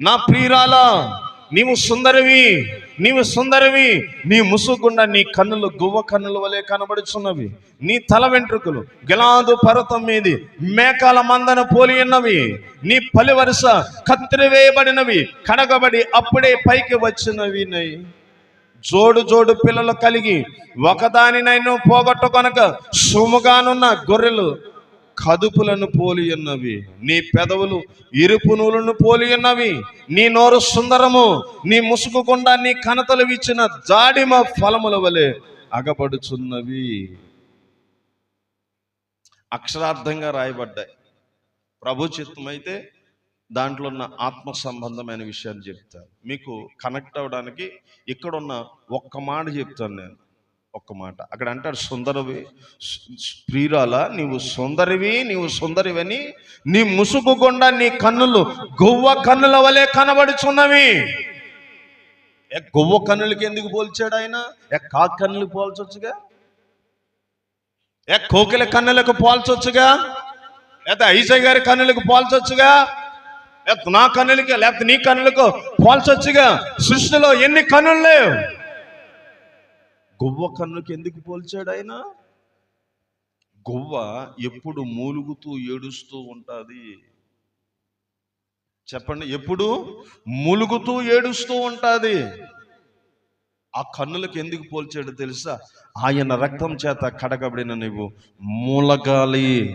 నా ప్రియురాలా నీవు సుందరివి నీవు సుందరివి నీ ముసుగుండా నీ కన్నులు గువ్వ కన్నుల వలె కనబడుచున్నవి. నీ తల వెంట్రుకలు గెలాదు పర్వతం మీది మేకాల మందన పోలి ఉన్నవి. నీ పలి వరుస కత్తిరివేయబడినవి కడగబడి అప్పుడే పైకి వచ్చినవి నై. జోడు జోడు పిల్లలు కలిగి ఒకదానినైనా పోగొట్టుకొనక సుముగానున్న గొర్రెలు కదుపులను పోలి ఉన్నవి. నీ పెదవులు ఇరుపు నూలును పోలి ఉన్నవి. నీ నోరు సుందరము నీ ముసుగు గుండా నీ కనతలు ఇచ్చిన జాడిమ ఫలముల వలె అగపడుచున్నవి. అక్షరార్థంగా రాయబడ్డాయి. ప్రభు చిత్తం అయితే దాంట్లో ఉన్న ఆత్మ సంబంధమైన విషయాలు చెప్తాను మీకు కనెక్ట్ అవ్వడానికి ఇక్కడున్న ఒక్క మాట చెప్తాను నేను. ఒక్క మాట. అక్కడ అంటాడు సుందరవి ప్రియురాల నీవు సుందరివి నీవు సుందరివని నీ ముసుగు గుండా నీ కన్నులు గువ్వ కన్నుల వలె కనబడుచున్నవి. ఏ గువ్వ కన్నులకి ఎందుకు పోల్చాడు ఆయన? ఏ కాకి కన్నులకు పోల్చొచ్చుగా? ఏ కోకిల కన్నులకు పోల్చొచ్చుగా? లేకపోతే ఐసయ్య గారి కన్నులకు పోల్చొచ్చుగా? లేకపోతే నా కన్నులకి లేకపోతే నీ కన్నులకు పోల్చొచ్చుగా? సృష్టిలో ఎన్ని కన్నులు లేవు? గువ్వ కన్నుకి ఎందుకు పోల్చాడు ఆయన గువ్వ ఎప్పుడు మూలుగుతూ ఏడుస్తూ ఉంటుంది. చెప్పండి ఎప్పుడు మూలుగుతూ ఏడుస్తూ ఉంటుంది. ఆ కన్నులకు ఎందుకు పోల్చాడు తెలుసా? ఆయన రక్తం చేత కడగబడిన నువ్వు మూలగాలి.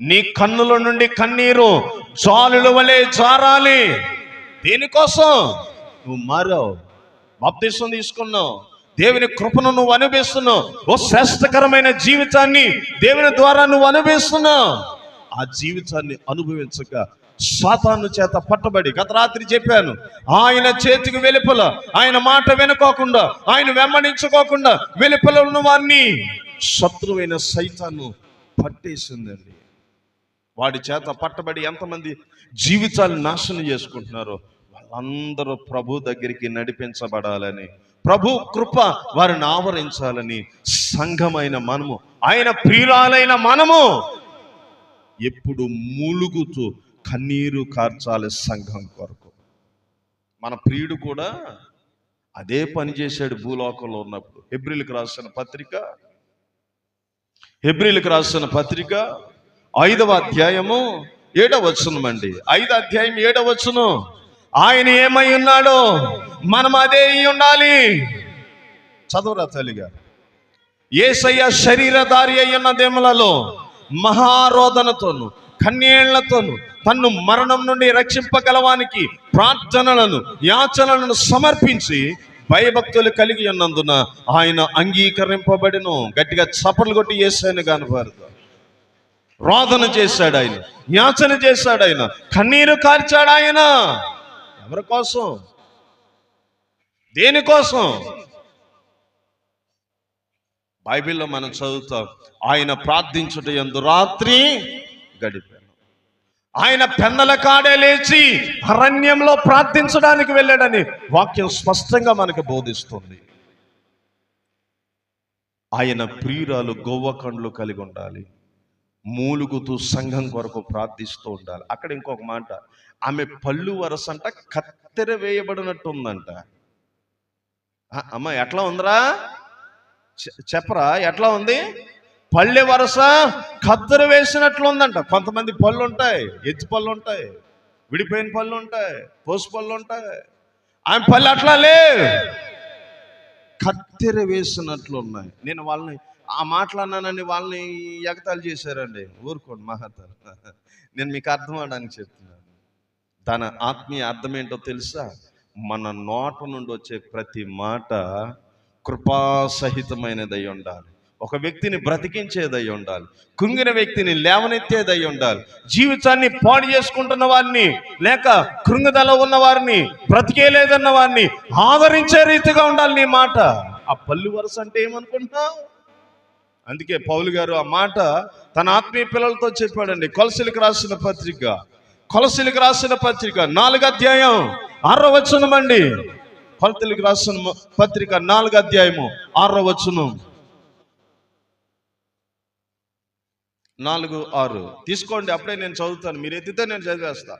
నీ కన్నుల నుండి కన్నీరు జాలుల వలె జారాలి. దేనికోసం? నువ్వు మారావు. బాప్తీసం తీసుకున్నావు. దేవుని కృపను నువ్వు అనుభవిస్తున్నావు. ఓ శ్రేష్టకరమైన జీవితాన్ని దేవుని ద్వారా నువ్వు అనుభవిస్తున్నావు. ఆ జీవితాన్ని అనుభవించక సాతాను చేత పట్టబడి గత రాత్రి చెప్పాను ఆయన చేతికి వెలుపల ఆయన మాట వినుకోకుండా ఆయన వెంబడించుకోకుండా వెలుపల ఉన్న వారిని శత్రువైన సైతాను పట్టేసిందండి. వాడి చేత పట్టబడి ఎంతమంది జీవితాలు నాశనం చేసుకుంటున్నారో వాళ్ళందరూ ప్రభు దగ్గరికి నడిపించబడాలని ప్రభు కృప వారిని ఆవరించాలని సంఘమైన మనము ఆయన ప్రియురాలైన మనము ఎప్పుడు మూలుగుతూ కన్నీరు కార్చాలి సంఘం కొరకు. మన ప్రియుడు కూడా అదే పని చేశాడు భూలోకంలో ఉన్నప్పుడు. హెబ్రిల్కి రాసిన పత్రిక హెబ్రిల్కి రాసిన పత్రిక ఐదవ అధ్యాయము ఏడవ వచనం అండి ఐదు అధ్యాయం ఏడవ వచ్చును ఆయన ఏమై ఉన్నాడో మనం అదే ఉండాలి. చదువురా తల్లిగా. ఏసయ్య శరీరధారి అయ్యున్న దేములలో మహారోధనతోను కన్యేళ్ళతోను తన్ను మరణం నుండి రక్షింపగలవానికి ప్రార్థనలను యాచనలను సమర్పించి భయభక్తులు కలిగి ఉన్నందున ఆయన అంగీకరింపబడిను. గట్టిగా చపలు కొట్టి ఏసాను కనపడదు రోదన చేశాడు ఆయన యాచన చేశాడు ఆయన కన్నీరు కార్చాడు ఆయన. ఎవరి కోసం? దేనికోసం బైబిల్లో మనం చదువుతాం ఆయన ప్రార్థించుట ఎందు రాత్రి గడిపాను. ఆయన పెన్నల కాడే లేచి అరణ్యంలో ప్రార్థించడానికి వెళ్ళాడని వాక్యం స్పష్టంగా మనకు బోధిస్తుంది. ఆయన ప్రియురాలు గొవ్వ కండ్లు కలిగి ఉండాలి. మూలుగుతూ సంఘం కొరకు ప్రార్థిస్తూ ఉండాలి. అక్కడ ఇంకొక మాట ఆమె పళ్ళు వరస అంట కత్తెర వేయబడినట్టు ఉందంట అమ్మ ఎట్లా ఉందిరా? చెప్పరా ఎట్లా ఉంది? పళ్ళె వరస కత్తెర వేసినట్లు ఉందంట కొంతమంది పళ్ళు ఉంటాయి ఎత్తి పళ్ళు ఉంటాయి విడిపోయిన పళ్ళు ఉంటాయి పోసు పళ్ళు ఉంటాయి ఆమె పళ్ళు అట్లా లే కత్తెర వేసినట్లు ఉన్నాయి నేను వాళ్ళని ఆ మాట్లాడినానని వాళ్ళని ఎగతాలు చేశారండి. ఊరుకోండి మహతాలు నేను మీకు అర్థం అవడానికి చెప్తున్నాను. తన ఆత్మీయ అర్థం ఏంటో తెలుసా? మన నోట నుండి వచ్చే ప్రతి మాట కృపాసహితమైనదై ఉండాలి. ఒక వ్యక్తిని బ్రతికించేదై ఉండాలి. కుంగిన వ్యక్తిని లేవనెత్తేదై ఉండాలి. జీవితాన్ని పాడు చేసుకుంటున్న వారిని లేక కృంగుదల ఉన్న వారిని బ్రతికేలేదన్న వారిని ఆదరించే రీతిగా ఉండాలి నీ మాట. ఆ పల్లి వరుస అంటే ఏమనుకుంటున్నావు అందుకే పౌలు గారు ఆ మాట తన ఆత్మీయ పిల్లలతో చెప్పాడండి. కొలసిలకు రాసిన పత్రిక. కొలసిలకు రాసిన పత్రిక నాలుగు అధ్యాయం ఆరో వచనం అండి కొలతలకు రాసిన పత్రిక నాలుగు అధ్యాయము ఆరో వచనం. నాలుగు ఆరు. తీసుకోండి అప్పుడే నేను చదువుతాను. మీరు ఎత్తితే నేను చదివేస్తా.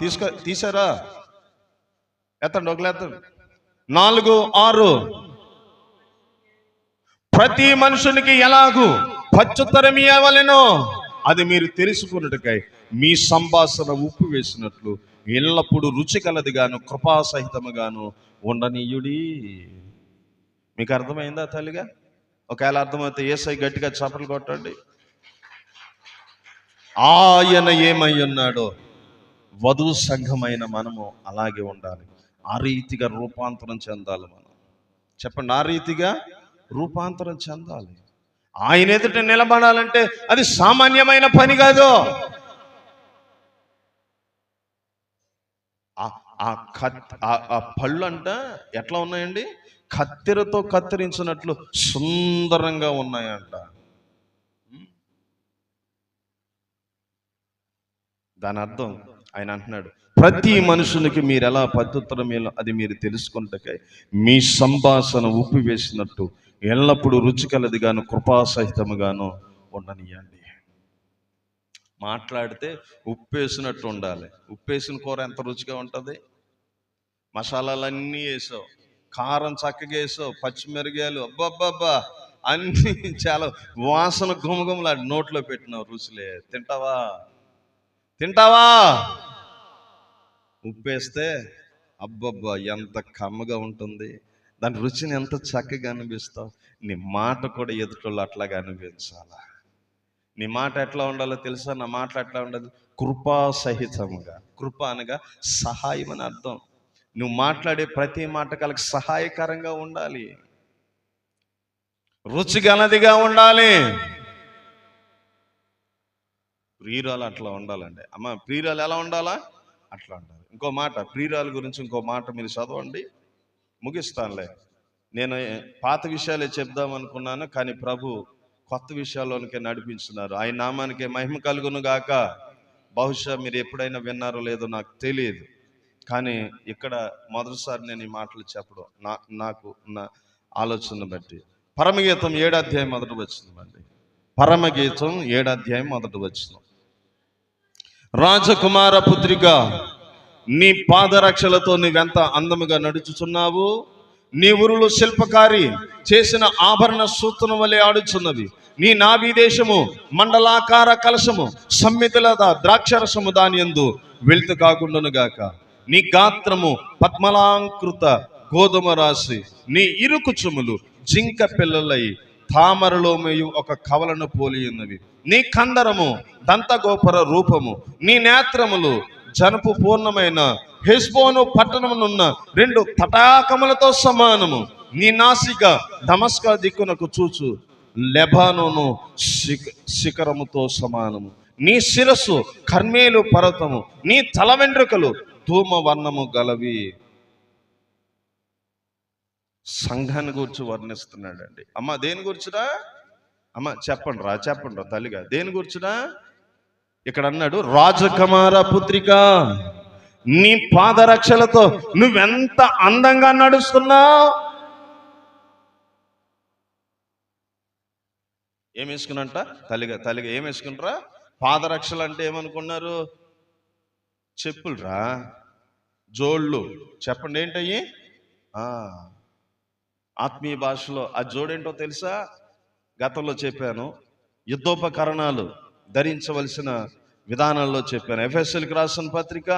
తీసుకో తీసారా? ఎత్తండి ఒకళ్ళు ఎత్తండి. నాలుగు ఆరు. ప్రతి మనుషునికి ఎలాగూ? పచ్చుత్తరం ఇవ్వవలెనో. అది మీరు తెలుసుకున్నట్టుకై మీ సంభాషణ ఉప్పు వేసినట్లు ఎల్లప్పుడూ రుచి కలదిగాను కృపాసహితముగాను ఉండనీయుడి. మీకు అర్థమైందా తల్లిగా? ఒకవేళ అర్థమైతే ఏసై గట్టిగా చప్పలు కొట్టండి. ఆయన ఏమై ఉన్నాడో వధువు సంఘమైన మనము అలాగే ఉండాలి. ఆ రీతిగా రూపాంతరం చెందాలి మనం. చెప్పండి ఆ రీతిగా రూపాంతరం చెందాలి. ఆయన ఎదుట నిలబడాలంటే అది సామాన్యమైన పని కాదు. ఆ- ఆ కత్ ఆ- ఆ పళ్ళు అంట ఎట్లా ఉన్నాయండి? కత్తెరతో కత్తిరించినట్లు సుందరంగా ఉన్నాయంట. దాని అర్థం ఆయన అంటున్నాడు ప్రతి మనుషునికి మీరు ఎలా పద్ధతుల అది మీరు తెలుసుకుంటకై మీ సంభాషణ ఉప్పు వేసినట్టు ఎల్లప్పుడూ రుచికలదిగాను కృపాసహితముగాను ఉండనియండి. మాట్లాడితే ఉప్పు వేసినట్టు ఉండాలి. ఉప్పు వేసిన కూర ఎంత రుచిగా ఉంటుంది? మసాలాలన్నీ వేసావు. కారం చక్కగా వేసావు. పచ్చిమిరగాయలు అబ్బబ్బబ్బా! అన్నీ చాలా వాసన గుమగుమలాడి నోట్లో పెట్టినావు రుచిలే. తింటావా? తింటావా? ఉప్పేస్తే అబ్బబ్బా ఎంత కమ్మగా ఉంటుంది. దాని రుచిని ఎంత చక్కగా అనిపిస్తావు. నీ మాట కూడా ఎదుటోళ్ళు అట్లాగా అనిపించాలా? నీ మాట ఎట్లా ఉండాలో తెలుసా? నా మాట ఎట్లా ఉండదు కృపా సహితంగా కృప అనగా సహాయం అని అర్థం. నువ్వు మాట్లాడే ప్రతి మాట కలకి సహాయకరంగా ఉండాలి. రుచిగనదిగా ఉండాలి. ప్రియురాలు అట్లా ఉండాలండి. అమ్మ ప్రియురాలు ఎలా ఉండాలా? అట్లా ఉండాలి. ఇంకో మాట ప్రియురాలు గురించి ఇంకో మాట మీరు చదవండి ముగిస్తానులే. నేను పాత విషయాలే చెప్దాం అనుకున్నాను కానీ ప్రభు కొత్త విషయాల్లోనికే నడిపించున్నారు. ఆయన నామానికి మహిమ కలుగును గాక. బహుశా మీరు ఎప్పుడైనా విన్నారో లేదో నాకు తెలియదు. కానీ ఇక్కడ మొదటిసారి నేను ఈ మాటలు చెప్పడం నా నాకు నా ఆలోచన బట్టి. పరమగీతం ఏడు అధ్యాయం మొదటి వచ్చిందండి పరమగీతం ఏడాధ్యాయం మొదట మొదటి రాజకుమార పుత్రిక నీ పాదరక్షలతో నీవెంత అందముగా నడుచుచున్నావు? నీ ఊరులో శిల్పకారి చేసిన ఆభరణ సూత్రం వలె ఆడుచున్నవి. నీ నాభి దేశము మండలాకార కలశము సమ్మితుల ద్రాక్షరసము దాని ఎందు వెళ్తు కాకుండానుగాక నీ గాత్రము పద్మలాంకృత గోధుమ రాశి నీ ఇరుకుచుములు జింక పిల్లలై తామరలో మేయు ఒక కవలను పోలి ఉన్నవి నీ కందరము దంతగోపుర రూపము నీ నేత్రములు జనపు పూర్ణమైన హెస్బోను పట్టణమునున్న రెండు తటాకములతో సమానము. నీ నాసిక దమస్కా దిక్కునకు చూచు లెబానోను శిఖ శిఖరముతో సమానము. నీ శిరస్సు కర్మేలు పర్వతము నీ తల వెంట్రుకలు ధూమ వర్ణము గలవి. సంఘాన్ని గురించి వర్ణిస్తున్నాడండి. అమ్మ దేని గురించిరా? అమ్మ చెప్పండి రా చెప్పండి రా తల్లిగా. దేని గురించిరా ఇక్కడ అన్నాడు రాజకుమార పుత్రిక నీ పాదరక్షలతో నువ్వెంత అందంగా నడుస్తున్నావు? ఏం వేసుకున్నంట? తల్లిగా తల్లిగా ఏం వేసుకుంటారా పాదరక్షలు అంటే ఏమనుకున్నారు? చెప్పులురా జోళ్ళు. చెప్పండి ఏంటయ్యి? ఆత్మీయ భాషలో ఆ జోడేంటో తెలుసా? గతంలో చెప్పాను యుద్ధోపకరణాలు ధరించవలసిన విధానాల్లో చెప్పాను. ఎఫ్ఎస్ఎల్కి రాసిన పత్రిక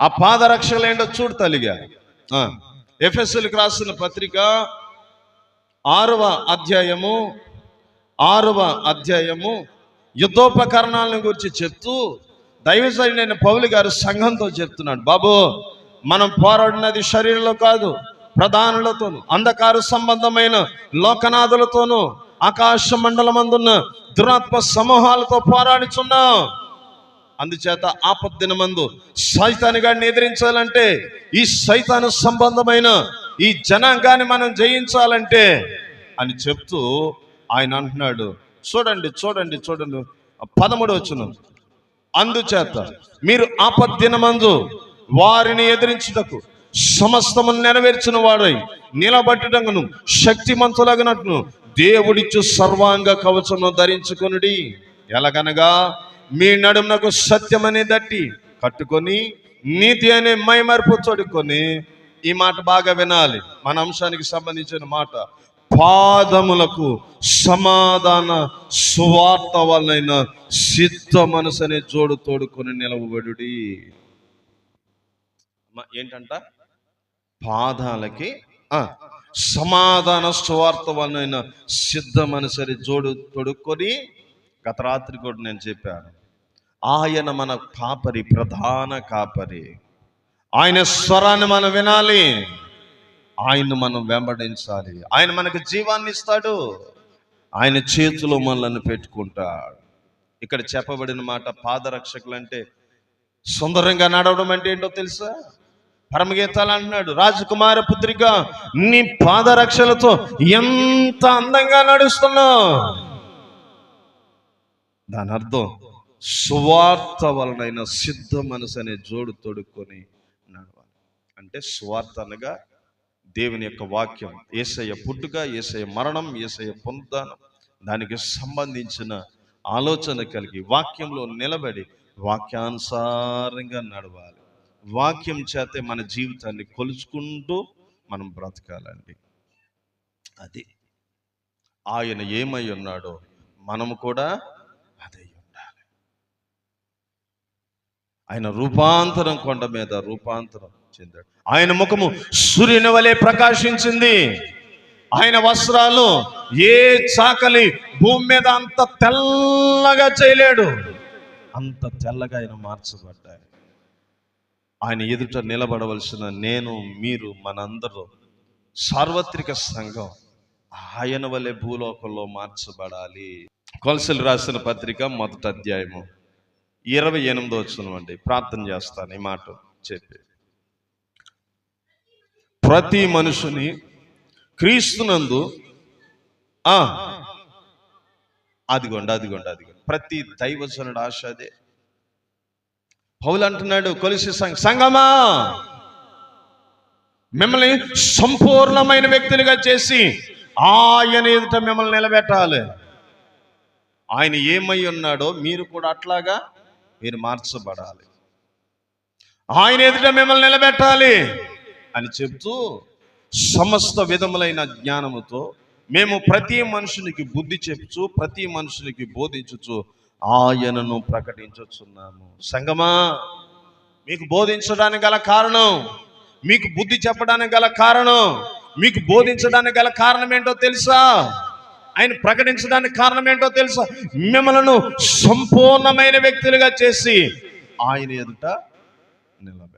ఆ పాదరక్షలు ఏంటో చూడు తల్లిగా. ఎఫ్ఎస్ఎల్కి రాసిన పత్రిక ఆరవ అధ్యాయము ఆరవ అధ్యాయము యుద్ధోపకరణాలను గురించి చెప్తూ దైవజనుడైన పౌలు గారు సంఘంతో చెప్తున్నాడు. బాబు మనం పోరాడినది శరీరంలో కాదు ప్రధానులతోను అంధకార సంబంధమైన లోకనాథులతోనూ ఆకాశ మండలమందున్న దురాత్మ సమూహాలతో పోరాడుచున్నాం. అందుచేత ఆపద్దిన మందు సైతాన్ని గారిని ఎదిరించాలంటే ఈ సైతాను సంబంధమైన ఈ జనాంగాన్ని మనం జయించాలంటే అని చెప్తూ ఆయన అంటున్నాడు. చూడండి చూడండి చూడండి. పదమూడు వచ్చును అందుచేత మీరు ఆపద్దినమందు వారిని ఎదిరించుటకు సమస్తము నెరవేర్చిన వాడై నిలబట్టుటకును శక్తిమంతులగనట్ను దేవుడిచ్చు సర్వాంగ కవచమును ధరించుకొనుడి. ఎలాగనగా మీ నడుమునకు సత్యమనే దట్టి కట్టుకొని నీతి అనే మైమరుపు తొడుక్కొని ఈ మాట బాగా వినాలి. మన అంశానికి సంబంధించిన మాట పాదములకు సమాధాన సువార్త వలన సిద్ధ మనసు అనే జోడు తోడుకొని నిలవబడుడి. ఏంటంట? పాదాలకి సమాధాన సువార్త సిద్ధమని సిద్ధ జోడు తొడుక్కొని గత రాత్రి కూడా నేను చెప్పాను ఆయన మన కాపరి ప్రధాన కాపరి. ఆయన స్వరాన్ని మనం వినాలి ఆయన మనం వెంబడించాలి. ఆయన మనకు జీవాన్ని ఇస్తాడు ఆయన చేతిలో మనల్ని పెట్టుకుంటాడు. ఇక్కడ చెప్పబడిన మాట పాదరక్షకులు అంటే సుందరంగా నడవడం అంటే ఏంటో తెలుసా? పరమగీతాలు అంటున్నాడు రాజకుమార పుత్రిక నీ పాదరక్షలతో ఎంత అందంగా నడుస్తున్నావు? దాని అర్థం స్వార్థ వలనైన సిద్ధ మనసు అనే జోడు తొడుక్కొని నడవాలి. అంటే స్వార్థ అనగా దేవుని యొక్క వాక్యం. ఏసయ్య పుట్టుక ఏసయ్య మరణం ఏసయ్య పునరుద్ధానం. దానికి సంబంధించిన ఆలోచన కలిగి వాక్యంలో నిలబడి వాక్యానుసారంగా నడవాలి. వాక్యం చేతే మన జీవితాన్ని కొలుచుకుంటూ మనం బ్రతకాలండి. అది. ఆయన ఏమై ఉన్నాడో మనము కూడా అదే ఉండాలి. ఆయన రూపాంతరం కొండ మీద రూపాంతరం చెందాడు. ఆయన ముఖము సూర్యుని వలె ప్రకాశించింది. ఆయన వస్త్రాలు ఏ చాకలి భూమి మీద అంత తెల్లగా చేయలేడు. అంత తెల్లగా ఆయన మార్చబడ్డాయి ఆయన ఎదుట నిలబడవలసిన నేను మీరు మనందరూ సార్వత్రిక సంఘం. ఆయన వలె భూలోకంలో మార్చబడాలి. కొలసలు రాసిన పత్రిక మొదటి అధ్యాయము ఇరవై ఎనిమిదో వచ్చినవండి ప్రార్థన చేస్తాను ఈ మాట చెప్పి. ప్రతి మనుషుని క్రీస్తునందు అదిగోండి అదిగోండి అదిగోండి. ప్రతి దైవజనుడు ఆశ అదే. పౌలు అంటున్నాడు కొలిసి సంఘ సంగమా మిమ్మల్ని సంపూర్ణమైన వ్యక్తులుగా చేసి ఆయన ఎదుట మిమ్మల్ని నిలబెట్టాలి. ఆయన ఏమై ఉన్నాడో మీరు కూడా అట్లాగా మీరు మార్చబడాలి. ఆయన ఎదుట మిమ్మల్ని నిలబెట్టాలి అని చెప్తూ సమస్త విధములైన జ్ఞానముతో మేము ప్రతి మనుషునికి బుద్ధి చెప్పుచు ప్రతి మనుషునికి బోధించుచు ఆయనను ప్రకటించుచున్నాము సంగమా మీకు బోధించడానికి గల కారణం మీకు బుద్ధి చెప్పడానికి గల కారణం మీకు బోధించడానికి గల కారణం ఏంటో తెలుసా? ఆయన ప్రకటించడానికి కారణం ఏంటో తెలుసా? మిమ్మలను సంపూర్ణమైన వ్యక్తులుగా చేసి ఆయన ఎదుట నిలబెట్ట